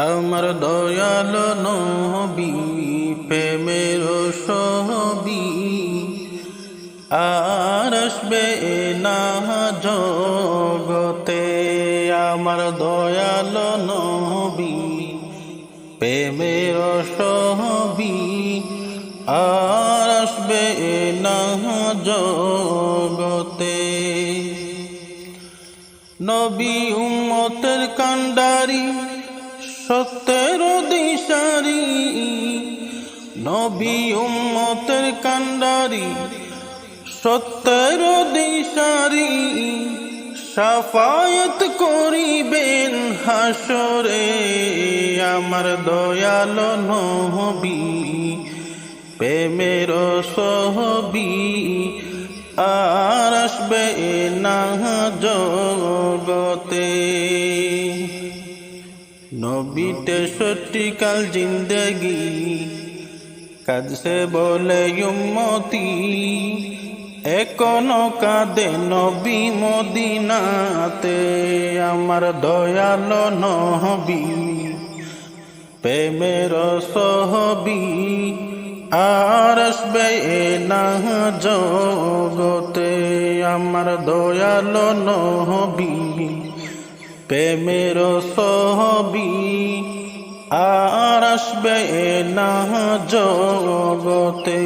আমার দয়াল নবী, প্রেমের সহবী। আর আসবে না জগতে আমার দয়াল নবী, প্রেমের সহবী। আর আসবে না জগতে নবী উম্মতের কান্ডারি সত্যের দিশারি, নবী উম্মতের কান্ডারি, সত্যের দিশারি, সাফায়ত করিবেন হাসরে আমার দয়াল নহবী প্রেমের সহবী, আর আসবে না জগতে। নবী তেষট্টি কাল জিন্দগি। কাদসে বলে উম্মতি, এখনও কাঁদে নবী মদিনাতে। আমার দয়াল নহবি প্রেমের সহবি, আর আসবে না জগতে। আমার দয়াল নহবী প্রেমের সহবি আর আসবে না জগতে।